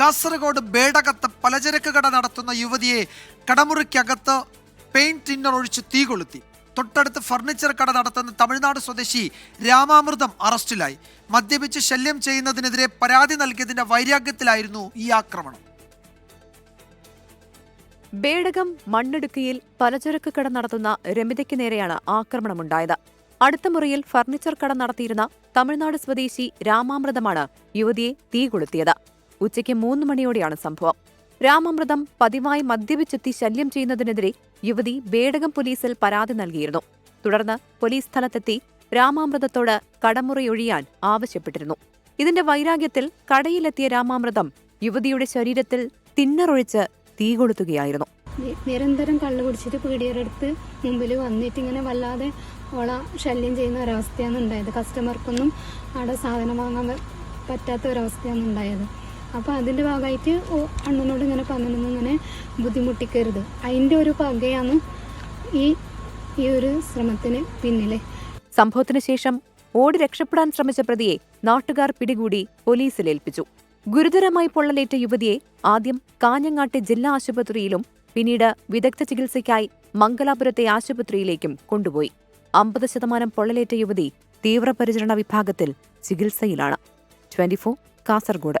കാസർഗോഡ് ബേടകത്ത് പലചരക്ക് കട നടത്തുന്ന യുവതിയെ കടമുറിക്കകത്ത് പെയിന്റ് ടിന്നർ ഒഴിച്ച് തീ കൊളുത്തി. തൊട്ടടുത്ത് ഫർണിച്ചർ കട നടത്തുന്ന തമിഴ്നാട് സ്വദേശി രാമാമൃതം അറസ്റ്റിലായി. മദ്യപിച്ച് ശല്യം ചെയ്യുന്നതിനെതിരെ പരാതി നൽകിയതിന്റെ വൈരാഗ്യത്തിലായിരുന്നു ഈ ആക്രമണം. ബേടകം മണ്ണിടുക്കിയിൽ പലചരക്ക് കട നടത്തുന്ന രമിതയ്ക്ക് നേരെയാണ് ആക്രമണമുണ്ടായത്. അടുത്ത മുറിയിൽ ഫർണിച്ചർ കട നടത്തിയിരുന്ന തമിഴ്നാട് സ്വദേശി രാമാമൃതമാണ് യുവതിയെ തീ കൊളുത്തിയത് ഉച്ചയ്ക്ക് മൂന്ന് മണിയോടെയാണ് സംഭവം. രാമമൃതം പതിവായി മദ്യപിച്ചെത്തി ശല്യം ചെയ്യുന്നതിനെതിരെ യുവതി ബേടകം പോലീസിൽ പരാതി നൽകിയിരുന്നു. തുടർന്ന് പോലീസ് സ്ഥലത്തെത്തി രാമാമൃതത്തോട് കടമുറി ഒഴിയാൻ ആവശ്യപ്പെട്ടിരുന്നു. ഇതിന്റെ വൈരാഗ്യത്തിൽ കടയിലെത്തിയ രാമാമൃതം യുവതിയുടെ ശരീരത്തിൽ തിന്നറൊഴിച്ച് തീ കൊളുത്തുകയായിരുന്നു. നിരന്തരം കള്ളു കുടിച്ചിട്ട് അടുത്ത് മുമ്പിൽ വന്നിട്ട് ഇങ്ങനെ വല്ലാതെ ഓള ശല്യം ചെയ്യുന്ന ഒരവസ്ഥയാണ് ഉണ്ടായത്. കസ്റ്റമർക്കൊന്നും അവിടെ സാധനം വാങ്ങാൻ പറ്റാത്ത ഒരവസ്ഥയാണ് ഉണ്ടായത്. അപ്പോൾ അതിന്റെ ഭാഗമായിട്ട് അണ്ണനോട് ഇങ്ങനെ പറഞ്ഞു ഇങ്ങനെ ബുദ്ധിമുട്ടിക്കരുത്. അതിന്റെ ഒരു പകയാണ് ഈ ഈ ഒരു ശ്രമത്തിന് പിന്നിലെ. സംഭവത്തിന് ശേഷം ഓടി രക്ഷപ്പെടാൻ ശ്രമിച്ച പ്രതിയെ നാട്ടുകാർ പിടികൂടി പോലീസിൽ ഏൽപ്പിച്ചു. ഗുരുതരമായി പൊള്ളലേറ്റ യുവതിയെ ആദ്യം കാഞ്ഞങ്ങാട്ടെ ജില്ലാ ആശുപത്രിയിലും പിന്നീട് വിദഗ്ധ ചികിത്സയ്ക്കായി മംഗലാപുരത്തെ ആശുപത്രിയിലേക്കും കൊണ്ടുപോയി. അമ്പത് ശതമാനം പൊള്ളലേറ്റ യുവതി തീവ്രപരിചരണ വിഭാഗത്തിൽ ചികിത്സയിലാണ്. ട്വന്റി കാസർഗോഡ്.